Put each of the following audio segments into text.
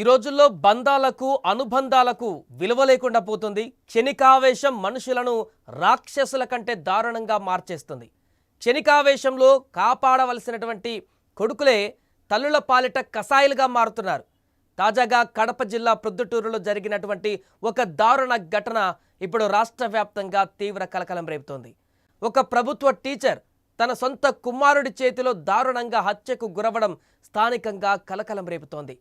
ఈ రోజుల్లో బంధాలకు అనుబంధాలకు విలువ లేకుండా పోతుంది. క్షణికావేశం మనుషులను రాక్షసుల కంటే దారుణంగా మార్చేస్తుంది. క్షణికావేశంలో కాపాడవలసినటువంటి కొడుకులే తల్లుల పాలిట కసాయిలుగా మారుతున్నారు. తాజాగా కడప జిల్లా ప్రొద్దుటూరులో జరిగినటువంటి ఒక దారుణ ఘటన ఇప్పుడు రాష్ట్ర వ్యాప్తంగా తీవ్ర కలకలం రేపుతోంది. ఒక ప్రభుత్వ టీచర్ తన సొంత కుమారుడి చేతిలో దారుణంగా హత్యకు గురవడం స్థానికంగా కలకలం రేపుతోంది.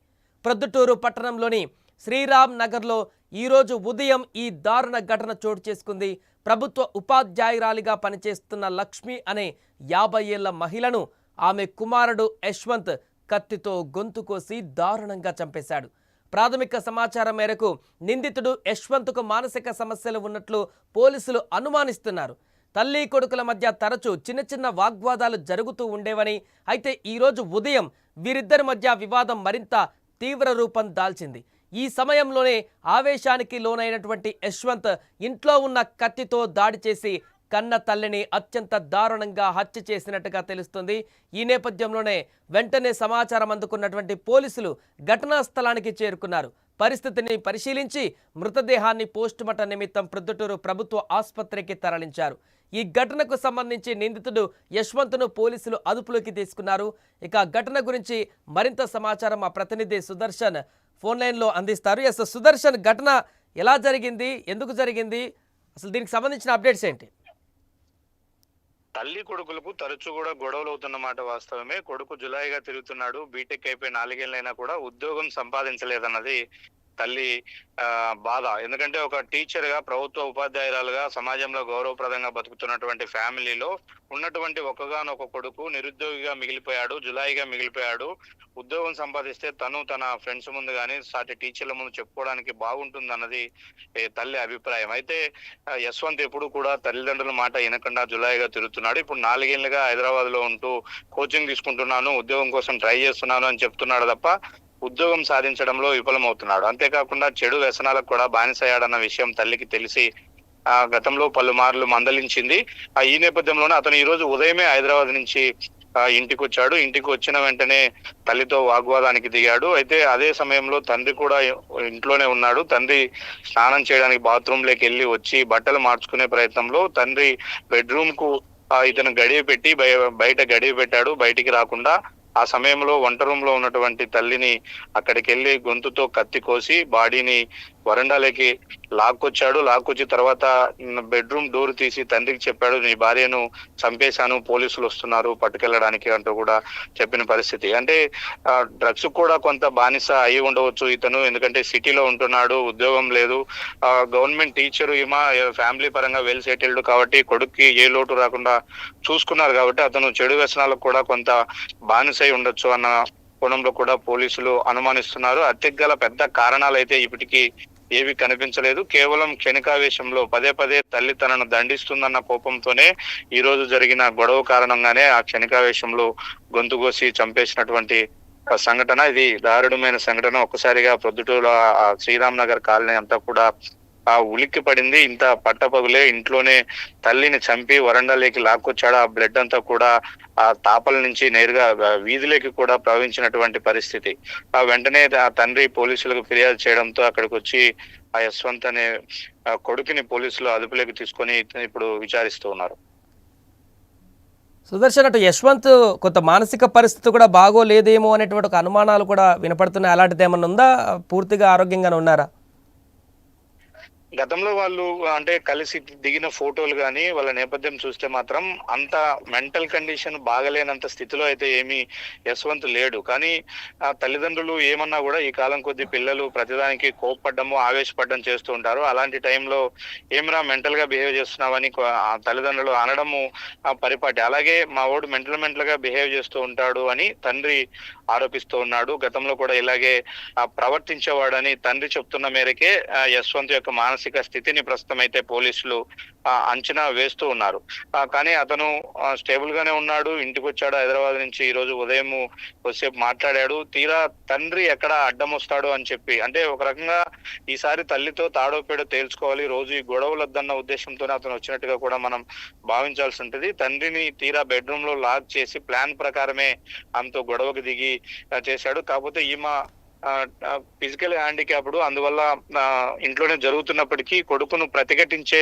ప్రొద్దుటూరు పట్టణంలోని శ్రీరామ్ నగర్లో ఈరోజు ఉదయం ఈ దారుణ ఘటన చోటు చేసుకుంది. ప్రభుత్వ ఉపాధ్యాయురాలిగా పనిచేస్తున్న లక్ష్మి అనే యాభై ఏళ్ళ మహిళను ఆమె కుమారుడు యశ్వంత్ కత్తితో గొంతు కోసి దారుణంగా చంపేశాడు. ప్రాథమిక సమాచారం మేరకు నిందితుడు యశ్వంత్కు మానసిక సమస్యలు ఉన్నట్లు పోలీసులు అనుమానిస్తున్నారు. తల్లి కొడుకుల మధ్య తరచూ చిన్న చిన్న వాగ్వాదాలు జరుగుతూ ఉండేవని అయితే ఈరోజు ఉదయం వీరిద్దరి మధ్య వివాదం మరింత తీవ్ర రూపం దాల్చింది. ఈ సమయంలోనే ఆవేశానికి లోనైనటువంటి యశ్వంత్ ఇంట్లో ఉన్న కత్తితో దాడి చేసి కన్న తల్లిని అత్యంత దారుణంగా హత్య చేసినట్టుగా తెలుస్తుంది. ఈ నేపథ్యంలోనే వెంటనే సమాచారం అందుకున్నటువంటి పోలీసులు ఘటనా స్థలానికి చేరుకున్నారు. పరిస్థితిని పరిశీలించి మృతదేహాన్ని పోస్టుమార్టం నిమిత్తం ప్రొద్దుటూరు ప్రభుత్వ ఆసుపత్రికి తరలించారు. ఈ ఘటనకు సంబంధించి నిందితుడు యశ్వంత్ను పోలీసులు అదుపులోకి తీసుకున్నారు. ఇక ఘటన గురించి మరింత సమాచారం మా ప్రతినిధి సుదర్శన్ ఫోన్ లైన్లో అందిస్తారు. ఎస్ సుదర్శన్ ఘటన ఎలా జరిగింది? ఎందుకు జరిగింది? అసలు దీనికి సంబంధించిన అప్డేట్స్ ఏంటి? తల్లి కొడుకులకు తరచూ కూడా గొడవలు అవుతున్న మాట వాస్తవమే. కొడుకు జులాయిగా తిరుగుతున్నాడు. బీటెక్ అయిపోయి నాలుగేళ్ళైనా కూడా ఉద్యోగం సంపాదించలేదన్నది తల్లి బాధ. ఎందుకంటే ఒక టీచర్గా ప్రభుత్వ ఉపాధ్యాయురాలుగా సమాజంలో గౌరవప్రదంగా బతుకుతున్నటువంటి ఫ్యామిలీలో ఉన్నటువంటి ఒకగానొక కొడుకు నిరుద్యోగిగా మిగిలిపోయాడు జులాయిగా మిగిలిపోయాడు. ఉద్యోగం సంపాదిస్తే తను తన ఫ్రెండ్స్ ముందు కానీ సాటి టీచర్ల ముందు చెప్పుకోవడానికి బాగుంటుంది అన్నది తల్లి అభిప్రాయం. అయితే యశ్వంత్ ఎప్పుడు కూడా తల్లిదండ్రుల మాట వినకుండా జులాయిగా తిరుగుతున్నాడు. ఇప్పుడు నాలుగేళ్ళుగా హైదరాబాద్లో ఉంటూ కోచింగ్ తీసుకుంటున్నాను ఉద్యోగం కోసం ట్రై చేస్తున్నాను అని చెప్తున్నాడు తప్ప ఉద్యోగం సాధించడంలో విఫలమవుతున్నాడు. అంతేకాకుండా చెడు వ్యసనాలకు కూడా బానిసయ్యాడన్న విషయం తల్లికి తెలిసి ఆ గతంలో పలుమార్లు మందలించింది. ఆ ఈ నేపథ్యంలోనే అతను ఈ రోజు ఉదయమే హైదరాబాద్ నుంచి ఇంటికి వచ్చాడు ఇంటికి వచ్చిన వెంటనే తల్లితో వాగ్వాదానికి దిగాడు. అయితే అదే సమయంలో తండ్రి కూడా ఇంట్లోనే ఉన్నాడు. తండ్రి స్నానం చేయడానికి బాత్రూమ్లోకి వెళ్ళి వచ్చి బట్టలు మార్చుకునే ప్రయత్నంలో తండ్రి బెడ్రూమ్కు ఇతను గడియ పెట్టి బయ- బయట గడియ పెట్టాడు. బయటికి రాకుండా ఆ సమయంలో వంట రూమ్లో ఉన్నటువంటి తల్లిని అక్కడికి వెళ్ళి గొంతుతో కత్తి కోసి బాడీని వరండాలోకి లాక్కొచ్చాడు. లాక్కొచ్చి తర్వాత బెడ్రూమ్ డోర్ తీసి తండ్రికి చెప్పాడు నీ భార్యను చంపేశాను పోలీసులు వస్తున్నారు పట్టుకెళ్ళడానికి అంటూ కూడా చెప్పిన పరిస్థితి. అంటే డ్రగ్స్ కూడా కొంత బానిస అయి ఉండవచ్చు ఇతను. ఎందుకంటే సిటీలో ఉంటున్నాడు ఉద్యోగం లేదు. గవర్నమెంట్ టీచర్ ఈమా ఫ్యామిలీ పరంగా వెల్ సెటిల్డ్ కాబట్టి కొడుక్కి ఏ లోటు రాకుండా చూసుకున్నారు కాబట్టి అతను చెడు వ్యసనాలకు కూడా కొంత బానిసై ఉండొచ్చు అన్న కోణంలో కూడా పోలీసులు అనుమానిస్తున్నారు. హత్యకు గల పెద్ద కారణాలు అయితే ఇప్పటికీ ఏవి కనిపించలేదు. కేవలం క్షణికావేశంలో పదే పదే తల్లి తనను దండిస్తుందన్న కోపంతోనే ఈ రోజు జరిగిన గొడవ కారణంగానే ఆ క్షణికావేశంలో గొంతు కోసి చంపేసినటువంటి సంఘటన. ఇది దారుణమైన సంఘటన. ఒక్కసారిగా ప్రొద్దుటూరు ఆ శ్రీరామ్ నగర్ కాలనీ అంతా కూడా ఆ ఉలిక్కి పడింది. ఇంత పట్టపగులే ఇంట్లోనే తల్లిని చంపి వరండాలోకి లాక్కొచ్చాడు. ఆ బ్లడ్ అంతా కూడా ఆ తాపల నుంచి నేరుగా వీధిలోకి కూడా ప్రవహించినటువంటి పరిస్థితి. ఆ వెంటనే ఆ తండ్రి పోలీసులకు ఫిర్యాదు చేయడంతో అక్కడికి వచ్చి ఆ యశ్వంత్ అనే ఆ కొడుకుని పోలీసులు అదుపులోకి తీసుకొని ఇప్పుడు విచారిస్తూ ఉన్నారు. సుదర్శన్ అటు యశ్వంత్ కొంత మానసిక పరిస్థితి కూడా బాగోలేదేమో అనేటువంటి ఒక అనుమానాలు కూడా వినపడుతున్నాయి. అలాంటిది ఏమన్నా ఉందా? పూర్తిగా ఆరోగ్యంగానే ఉన్నారా? గతంలో వాళ్ళు అంటే కలిసి దిగిన ఫోటోలు కానీ వాళ్ళ నేపథ్యం చూస్తే మాత్రం అంత మెంటల్ కండిషన్ బాగలేనంత స్థితిలో అయితే ఏమీ యశ్వంత్ లేడు. కానీ ఆ తల్లిదండ్రులు ఏమన్నా కూడా ఈ కాలం కొద్ది పిల్లలు ప్రతిదానికి కోప్పడ్డము ఆవేశపడ్డం చేస్తూ ఉంటారు. అలాంటి టైంలో ఏమిరా మెంటల్గా బిహేవ్ చేస్తున్నావని ఆ తల్లిదండ్రులు అనడము ఆ పరిపాటి. అలాగే మా వాడు మెంటల్ మెంటల్గా బిహేవ్ చేస్తూ ఉంటాడు అని తండ్రి ఆరోపిస్తూ ఉన్నాడు. గతంలో కూడా ఇలాగే ప్రవర్తించేవాడని తండ్రి చెప్తున్న మేరకే యశ్వంత్ యొక్క మానసిక స్థితిని ప్రస్తుతం అయితే పోలీసులు అంచనా వేస్తూ ఉన్నారు. కానీ అతను స్టేబుల్ గానే ఉన్నాడు. ఇంటికి వచ్చాడు హైదరాబాద్ నుంచి. ఈ రోజు ఉదయం కొద్దిసేపు మాట్లాడాడు. తీరా తండ్రి ఎక్కడ అడ్డం వస్తాడు అని చెప్పి అంటే ఒక రకంగా ఈసారి తల్లితో తాడోపేడో తేల్చుకోవాలి. రోజు ఈ గొడవలొద్దన్న ఉద్దేశంతోనే అతను వచ్చినట్టుగా కూడా మనం భావించాల్సి ఉంటుంది. తండ్రిని తీరా బెడ్రూమ్లో లాక్ చేసి ప్లాన్ ప్రకారమే ఆమెతో గొడవకు దిగి చేశాడు. కాకపోతే ఈమె ఫిజికల్ హ్యాండిక్యాప్డ్ అందువల్ల ఆ, ఇంట్లోనే జరుగుతున్నప్పటికీ కొడుకును ప్రతిఘటించే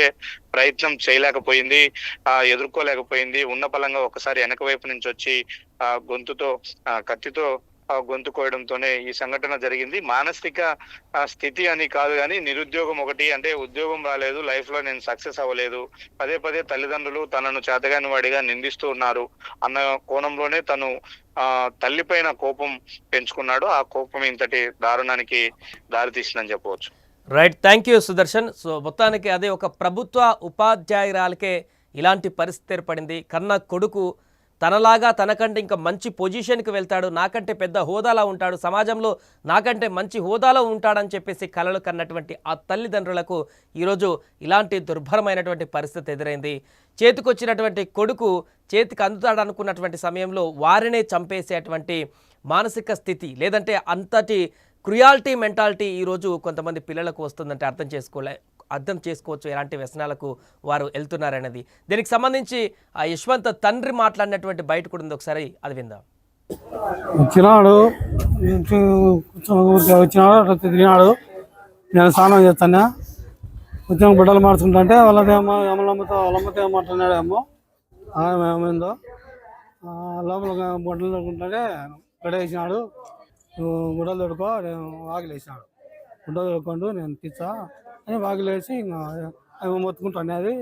ప్రయత్నం చేయలేకపోయింది ఆ, ఎదుర్కోలేకపోయింది. ఉన్న పలంగా ఒకసారి వెనక వైపు నుంచి వచ్చి ఆ గొంతుతో ఆ, కత్తితో గొంతు కోయడంతోనే ఈ సంఘటన జరిగింది. మానసిక స్థితి అని కాదు కానీ నిరుద్యోగం ఒకటి అంటే ఉద్యోగం రాలేదు లైఫ్లో నేను సక్సెస్ అవ్వలేదు. పదే పదే తల్లిదండ్రులు తనను చేతగాని వాడిగా నిందిస్తూ ఉన్నారు. అన్న కోణంలోనే తను ఆ తల్లిపైన కోపం పెంచుకున్నాడు. ఆ కోపం ఇంతటి దారుణానికి దారితీసిందని చెప్పవచ్చు. Right. Thank you Sudarshan. So మొత్తానికి అదే ఒక ప్రభుత్వ ఉపాధ్యాయురాలకే ఇలాంటి పరిస్థితి ఏర్పడింది. కన్న కొడుకు తనలాగా తనకంటే ఇంకా మంచి పొజిషన్కి వెళ్తాడు నాకంటే పెద్ద హోదాలో ఉంటాడు సమాజంలో నాకంటే మంచి హోదాలో ఉంటాడని చెప్పేసి కలలు కన్నటువంటి ఆ తల్లిదండ్రులకు ఈరోజు ఇలాంటి దుర్భరమైనటువంటి పరిస్థితి ఎదురైంది. చేతికొచ్చినటువంటి కొడుకు చేతికి అందుతాడనుకున్నటువంటి సమయంలో వారినే చంపేసేటువంటి మానసిక స్థితి లేదంటే అంతటి క్రుయాలిటీ మెంటాలిటీ ఈరోజు కొంతమంది పిల్లలకు వస్తుందంటే అర్థం చేసుకోలే. అర్థం చేసుకోవచ్చు ఎలాంటి వ్యసనాలకు వారు వెళ్తున్నారనేది. దీనికి సంబంధించి ఆ యశ్వంత్ తండ్రి మాట్లాడినటువంటి బయట కూడా ఉంది. ఒకసారి అది విందాం. వచ్చినాడు వచ్చినాడు అట్లా తిరిగినాడు. నేను స్నానం చేస్తాను. వచ్చిన బిడ్డలు మార్చుకుంటుంటే వాళ్ళదేమో అమ్మలమ్మతో వాళ్ళమ్మతో ఏమో మాట్లాడినాడేమో. ఏమైందో లోపల బొడ్డలు తొడుకుంటుంటే గడేసినాడు నువ్వు గుడ్డలు తొడుకో నేను వాకిలు వేసినాడు. గుడ్డలు తొడుకోండు నేను తీసా అని వాకిలు ఇంకా ఆమె మొత్తుకుంటా. అది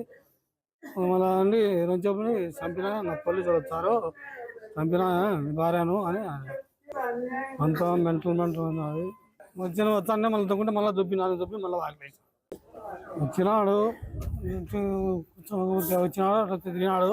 మళ్ళీ అండి రెండు చెప్పుని చంపిన నా పోలీసులు వచ్చారు. చంపిన భార్యను అని అంత అంతా మెంటల్ మెంటల్ ఉన్నది వచ్చిన వస్తానే మళ్ళీ తొక్కుంటే మళ్ళీ దుబ్బినాను దుబ్బి మళ్ళీ వాకిలేసి వచ్చినాడు కూర్చొని వచ్చినాడు అట్లా తిరిగినాడు.